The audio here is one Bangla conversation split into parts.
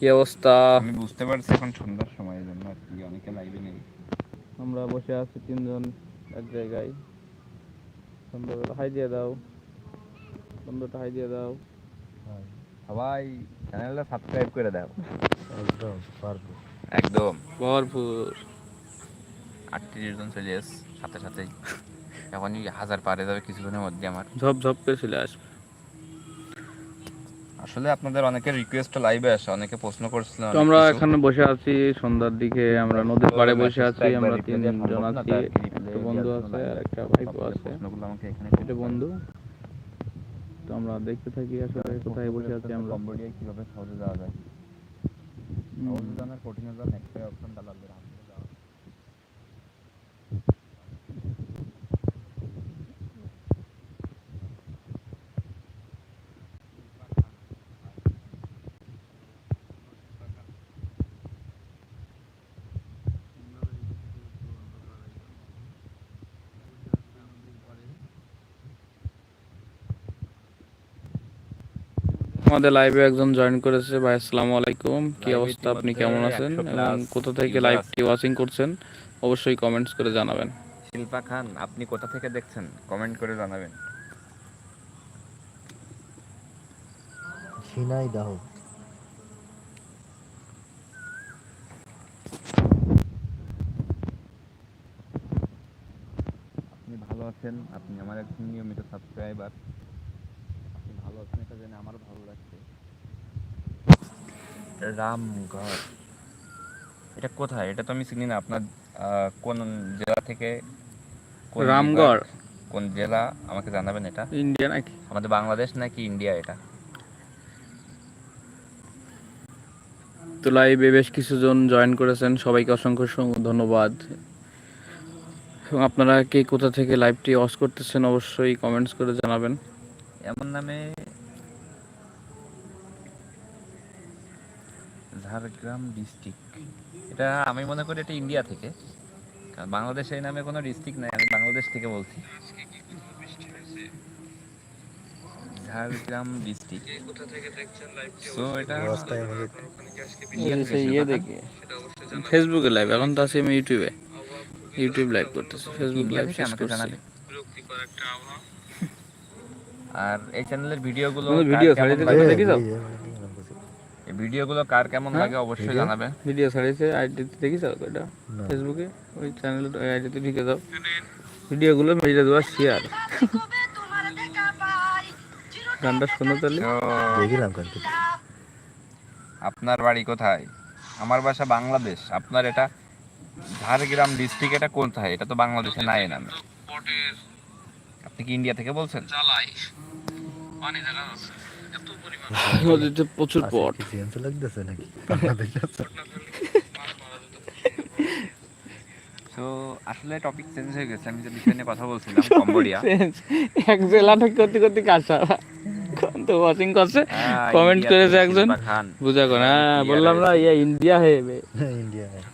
কি অবস্থা? আমি বুঝতে পারছি এখন সন্ধ্যার সময় জন্য আর কি অনেকে লাইভে নেই। আমরা বসে আছি তিনজন এক জায়গায়। সন্ধ্যাবেলা হাই দিয়ে দাও। বন্ধুটা হাই দিয়ে দাও। সবাই চ্যানেলটা সাবস্ক্রাইব করে দাও। একদম পারব। একদম। ভরপুর। আটত্রিশ জন চলে এস সাথে সাথেই। এখনই হাজার পারে যাবে কিছুক্ষণের মধ্যে আমার। ঝপ ঝপ করে চলে আসবে। আসলে আপনাদের অনেকের রিকোয়েস্ট লাইভে আসে অনেকে প্রশ্ন করছিলেন তো আমরা এখানে বসে আছি সন্ধ্যার দিকে আমরা নদীর পাড়ে বসে আছি আমরা তিনজন আছি একটা বন্ধু আছে আর একটা। ভাইপো আছে। প্রশ্নগুলো আমাকে এখানে এটা বন্ধু। তো আমরা দেখতে থাকি আসলে কোথায় বসে আছি আমরা। কম্বোডিয়ায় কীভাবে সহজে যাওয়া যায়। সহজে জানার কঠিনে জানার একটাই অপশন দালালদের হাত থেকে যাওয়া আমাদের লাইভে একজন জয়েন করেছে। ভাই আসসালামু আলাইকুম। কি অবস্থা? আপনি কেমন আছেন? এবং কোথা থেকে লাইভটি ওয়াচিং করছেন? অবশ্যই কমেন্টস করে জানাবেন। শিল্পা খান আপনি কোথা থেকে দেখছেন? কমেন্ট করে জানাবেন। ঝিনাইদাহ। আপনি ভালো আছেন? আপনি আমার একজন নিয়মিত সাবস্ক্রাইবার আছেন জেনে আমার ভালো লাগছে। রামগড়। এটা কোথায়? এটা তো আমি চিনি না। আপনার কোন জেলা থেকে রামগড়। কোন জেলা? আমাকে জানাবেন এটা। ইন্ডিয়া নাকি? আমাদের বাংলাদেশ নাকি ইন্ডিয়া এটা? তো লাইভে বেশ কিছুজন জয়েন করেছেন। সবাইকে অসংখ্য অসংখ্য ধন্যবাদ। এবং আপনারা কে কোথা থেকে লাইভটি অস করতেছেন অবশ্যই কমেন্টস করে জানাবেন। এমন নামে ঝাড়গ্রাম ডিস্ট্রিক্ট। এটা আমি মনে করি এটা ইন্ডিয়া থেকে। কারণ বাংলাদেশে এই নামে কোনো ডিস্ট্রিক্ট নাই আমি বাংলাদেশ থেকে বলছি। ঝাড়গ্রাম ডিস্ট্রিক্ট। সো এটা সেই ছিল ইয়ে দেখে। ফেসবুকে লাইভ এখন তো আছি আমি ইউটিউবে ইউটিউব লাইভ করতেছি ফেসবুক লাইভ শেষ করছি। আর এই চ্যানেলের ভিডিওগুলো ভিডিও ছাড়িয়ে দেখিছো? এই ভিডিওগুলো কার কেমন হ্যাঁ? লাগে অবশ্যই জানাবে। ভিডিও ছাড়িয়েছে আইডিতে দেখিস এটা ফেসবুকে ওই চ্যানেল আইডিতে ঢুকে দাও ভিডিওগুলো মেরে দেওয়া শেয়ার গানটা শোনো তাহলে। তো দেখিলাম কিন্তু আপনার বাড়ি কোথায়? আমার বাসা বাংলাদেশ। আপনার এটা ঝাড়গ্রাম ডিস্ট্রিক্ট এটা কোথায়? এটা তো বাংলাদেশে নাই নামে। আপনি কি ইন্ডিয়া থেকে বলছেন? নদীতে প্রচুর পট। লাগতেছে নাকি? তো আসলে টপিক চেঞ্জ হয়ে গেছে। আমি যে বিষয় নিয়ে কথা বলছিলাম কম্বোডিয়া। এক জেলা থেকে করতে করতে কাঁচা তো ওয়াচিং করছে? হ্যাঁ, কমেন্ট করেছে একজন। বুঝা কোন হ্যাঁ বললাম না রয়েছে। ইয়ে ইন্ডিয়া হে ইন্ডিয়া হ্যাঁ।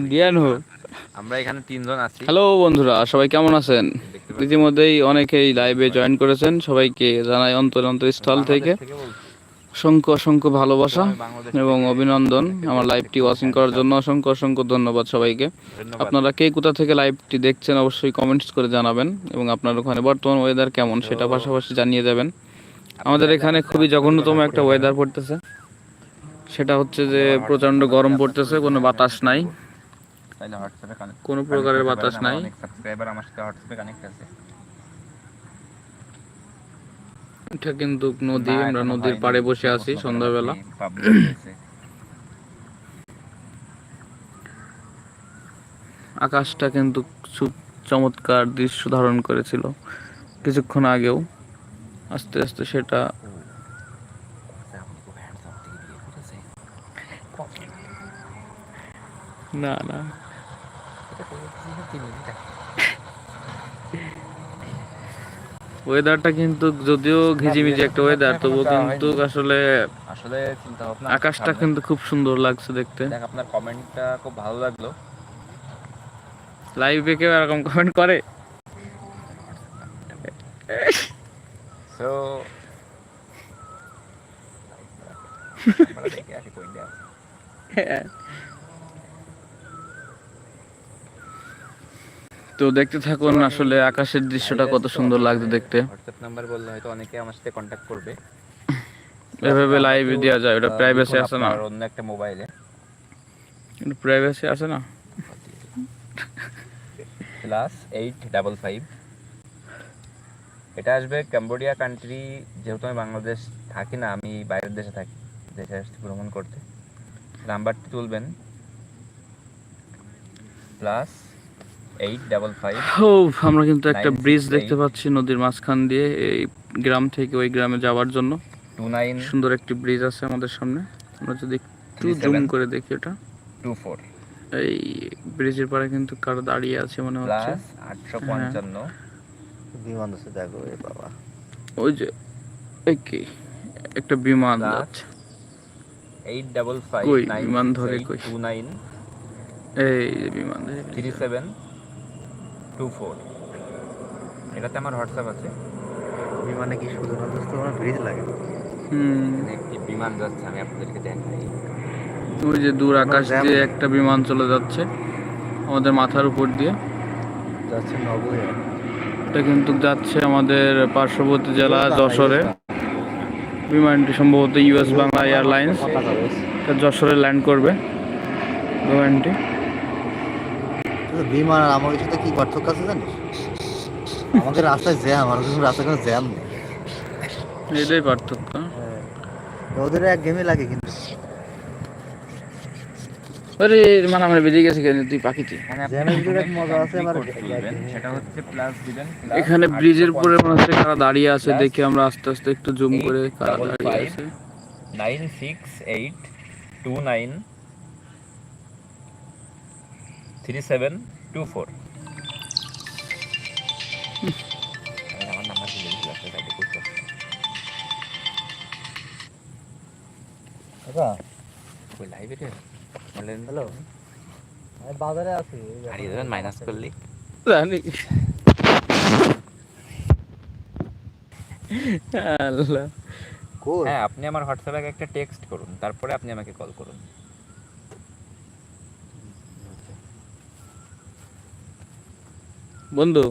ইন্ডিয়ান হো। আমরা এখানে তিনজন আছি। হ্যালো বন্ধুরা সবাই কেমন আছেন? ইতিমধ্যেই অনেকেই লাইভে জয়েন করেছেন। সবাইকে জানাই অন্তর অন্তর স্থল থেকে। অসংখ্য অসংখ্য ভালোবাসা এবং অভিনন্দন আমার। লাইভটি ওয়াচিং করার জন্য। অসংখ্য অসংখ্য ধন্যবাদ সবাইকে। আপনারা কে কোথা থেকে লাইভটি দেখছেন অবশ্যই কমেন্টস করে জানাবেন এবং আপনার ওখানে বর্তমান ওয়েদার কেমন সেটা পাশাপাশি জানিয়ে যাবেন আমাদের এখানে খুবই জঘন্যতম একটা ওয়েদার পড়তেছে। সেটা হচ্ছে যে প্রচণ্ড গরম পড়তেছে কোনো বাতাস নাই। কোনো প্রকারের বাতাস নাই। সাবস্ক্রাইবার আমার সাথে কানেক্ট আছে। এটা কিন্তু নদী আমরা নদীর পাড়ে বসে আছি সন্ধ্যাবেলা। আকাশটা কিন্তু চমৎকার দৃশ্য ধারণ করেছিল কিছুক্ষণ আগেও। আস্তে আস্তে সেটা। না না এটা করেছে না তিনি, এটা। ওয়েদারটা কিন্তু যদিও ঘিজিমিজি একটা ওয়েদার তবুও কিন্তু আসলে আসলে চিন্তা ভাবনা আকাশটা কিন্তু খুব সুন্দর লাগছে দেখতে। দেখ আপনার কমেন্টটা খুব ভালো লাগল। লাইভে কেউ এরকম কমেন্ট করে? সো আমরা দেখে আসি কোনটা আছে। তো দেখতে থাকুন আসলে আকাশের দৃশ্যটা কত সুন্দর লাগছে দেখতে। হোয়াটসঅ্যাপ নাম্বার বললে হয়তো অনেকে আমার সাথে কন্ট্যাক্ট করবে। এভাবে লাইভ দেওয়া যায় ওটা প্রাইভেসি আছে না? আর অন্য একটা মোবাইলে প্রাইভেসি আছে না? প্লাস এইট ডাবল ফাইভ এটা আসবে কম্বোডিয়া কান্ট্রি যেহেতু আমি বাংলাদেশ থাকি না আমি বাইরের দেশে থাকি দেশে আসছি ভ্রমণ করতে। নাম্বারটি তুলবেন। প্লাস ও আমরা কিন্তু একটা ব্রিজ দেখতে পাচ্ছি নদীর মাঝখান দিয়ে এই গ্রাম থেকে ওই গ্রামে যাওয়ার জন্য। সুন্দর একটি ব্রিজ আছে আমাদের সামনে। আমরা যদি একটু জুম করে দেখি ওটা টু ফোর এই ব্রিজের পারে কিন্তু কারও দাঁড়িয়ে আছে মনে হচ্ছে। আটশো পঞ্চান্ন। বিমান আছে দেখো বাবা। ওই যে একটা বিমান যাচ্ছে এইট ডাবল ফাইভ বিমান ধরে কই? টু নাইন এই যে বিমান থ্রি সেভেন টু ফোর এটাতে আমার হোয়াটসঅ্যাপ আছে। বিমানে কি শুধুমাত্র ব্রিজ লাগে? হুম। একটি বিমান যাচ্ছে আমি আপনাদেরকে দেখাই। ওই যে দূর আকাশ দিয়ে একটা বিমান চলে যাচ্ছে আমাদের মাথার উপর দিয়ে। যাচ্ছে নবয়ে এটা কিন্তু যাচ্ছে আমাদের পার্শ্ববর্তী জেলা যশোরে। বিমানটি সম্ভবত ইউএস বাংলা এয়ারলাইন্স এটা যশোরে ল্যান্ড করবে বিমানটি। বিমান আর আমার সাথে কি পার্থক্য আছে জানিস? আমাদের রাস্তায় জ্যাম আর ওদের রাস্তায় কোনো জ্যাম নেই। এটাই পার্থক্য। হ্যাঁ। ওদের এক গেমে লাগে কিন্তু। আরে মানে আমরা বেরিয়ে গেছি কেন? তুই এখানে দিবেন plus এখানে ব্রিজের উপরে 850 মনে হচ্ছে কারা দাঁড়িয়ে আছে দেখি আমরা আস্তে আস্তে একটু জুম করে কারা দাঁড়িয়ে আছে। Nine six eight two nine three seven two four আমার নাম্বার করতে ওই লাইভে বললেন হ্যালো আমি বাজারে আছি হারিয়ে দেবেন মাইনাস করলে? জানি। আল্লাহ। হ্যাঁ আপনি আমার হোয়াটসঅ্যাপে একটা টেক্সট করুন তারপরে আপনি আমাকে কল করুন। বন্ধু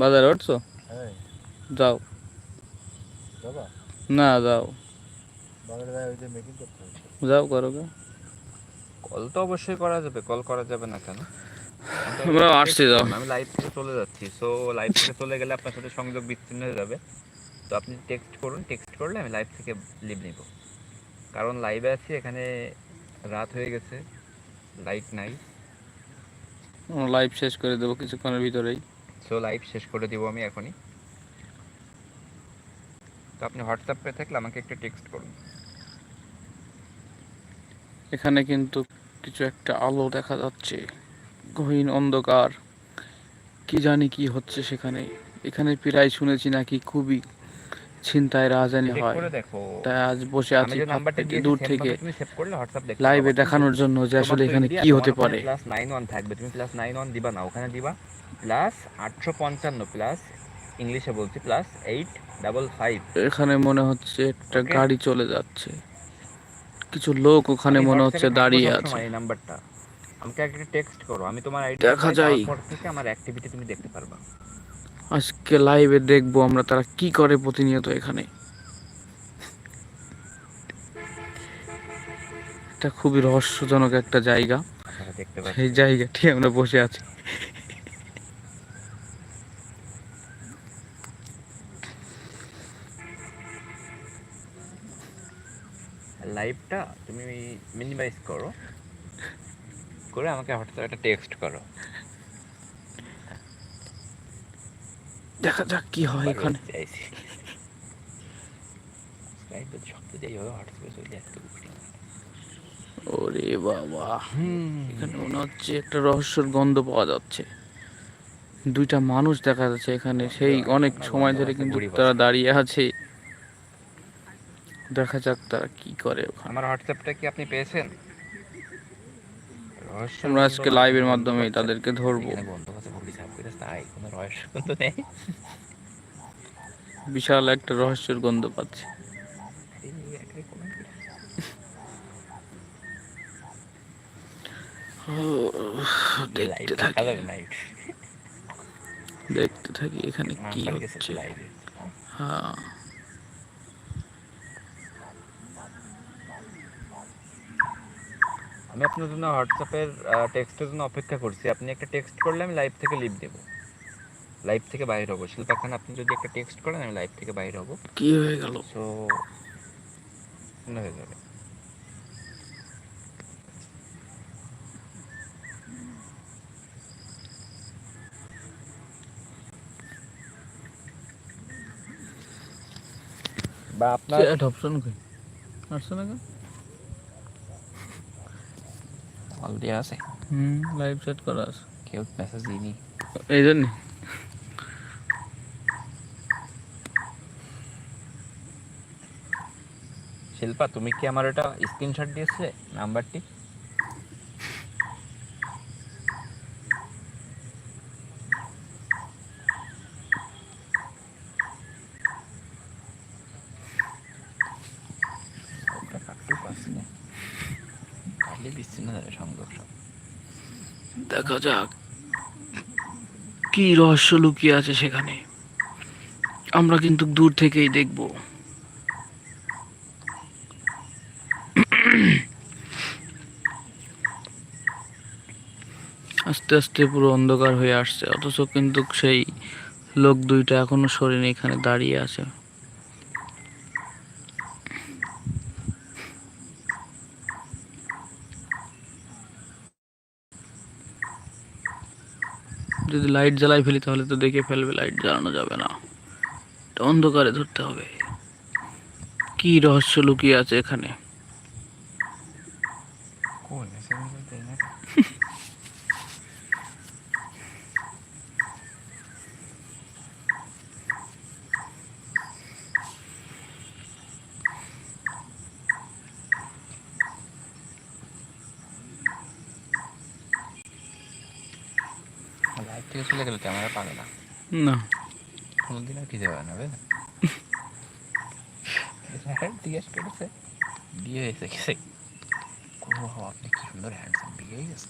বাজারে উঠছো? যাও। না যাও। যাও করো কল তো অবশ্যই করা যাবে কল করা যাবে না কেন? আমরা আসছি যাও। আমি লাইভ থেকে চলে যাচ্ছি সো লাইভ থেকে চলে গেলে আপনার সাথে সংযোগ বিচ্ছিন্ন হয়ে যাবে। তো আপনি টেক্সট করুন টেক্সট করলে আমি লাইভ থেকে লিভ নিব। কারণ লাইভে আছি এখানে রাত হয়ে গেছে লাইট নাই। লাইভ শেষ করে দেবো কিছুক্ষণের ভিতরেই। সো লাইভ শেষ করে দিব আমি এখনই। তো আপনি হোয়াটসঅ্যাপ পেয়ে থাকলে আমাকে একটা টেক্সট করুন। এখানে কিন্তু কিছু একটা আলো দেখা যাচ্ছে। গহীন অন্ধকার। কি জানি কি হচ্ছে সেখানে। এখানে প্রায় শুনেছি নাকি খুবই ছিনতাই রাজানি হয়। তাই আজ বসে আছি দূর থেকে লাইভে দেখানোর জন্য যে আসলে এখানে কি হতে পারে। প্লাস নাইন ওয়ান থাকবে তুমি প্লাস নাইন ওয়ান দিবা না ওখানে দিবা প্লাস আটশো পঞ্চান্ন প্লাস ইংলিশে বলছি প্লাস এইট ডাবল ফাইভ এখানে মনে হচ্ছে একটা গাড়ি চলে যাচ্ছে। কিছু লোক ওখানে মনে হচ্ছে দাঁড়িয়ে আছে। এই নাম্বারটা আমাকে একটা টেক্সট করো আমি তোমার আইডি দেখা যায়। আমার অ্যাক্টিভিটি তুমি দেখতে পারবা। আজকে লাইভে দেখব আমরা তারা কি করে প্রতিনিয়ত এখানে। এটা খুবই রহস্যজনক একটা জায়গা। পাচ্ছেন। জায়গাটি আমরা বসে আছি। লাইভটা তুমি মিনিমাইজ করো। করে আমাকে হোয়াটসঅ্যাপে একটা টেক্সট করো। দেখা যাক কি হয় এখানে। ওরে বাবা। এখানে মনে হচ্ছে একটা রহস্যের গন্ধ পাওয়া যাচ্ছে। দুইটা মানুষ দেখা যাচ্ছে এখানে সেই অনেক সময় ধরে কিন্তু তারা দাঁড়িয়ে আছে। দেখা যাক তারা কি করে আমার হোয়াটসঅ্যাপটা কি আপনি পেয়েছেন? আমরা আজকে লাইভের মাধ্যমে তাদেরকে ধরবো। বিশাল একটা রহস্যের গন্ধ পাচ্ছে। দেখতে থাকি এখানে কি হচ্ছে। হ্যাঁ। আমি আপনার জন্য হোয়াটসঅ্যাপের টেক্সটের জন্য অপেক্ষা করছি। আপনি একটা টেক্সট করলে আমি লাইভ থেকে লিভ দেবো। লাইভ থেকে বাইরে হব। শিল্পা খান আপনি যদি একটা টেক্সট করেন আমি লাইভ থেকে বাইরে হব। কি হয়ে গেল? সো হয়ে যাবে। বা আপনার অপশন কই? আসছে না কেন? কল আছে। হুম লাইভ চ্যাট করা আছে। কেউ মেসেজ দিইনি। এই জন্য। শিল্পা তুমি কি আমার এটা স্ক্রিনশট দিয়েছিলে? নাম্বারটি ওটা কাটতেও পারছি না দেখা যাক। কি রহস্য লুকিয়ে আছে সেখানে? আমরা কিন্তু দূর থেকেই দেখব। আস্তে আস্তে পুরো অন্ধকার হয়ে আসছে, অথচ কিন্তু সেই লোক দুইটা এখনও সরেনি, এখানে দাঁড়িয়ে আছে। যদি লাইট জ্বালাই ফেলি তাহলে তো দেখে ফেলবে লাইট জ্বালানো যাবে না। অন্ধকারে ধরতে হবে। কি রহস্য লুকিয়ে আছে এখানে কোন মেসেঞ্জার দেয় না লাইভ থেকে চলে গেলে ক্যামেরা পাবে না। না। কোনোদিন আর খিদে পাবে না বুঝলেন জিজ্ঞেস করেছে। বিয়ে হয়েছে আপনি কি সুন্দর হ্যান্ডসাম বিয়ে হয়ে গেছে?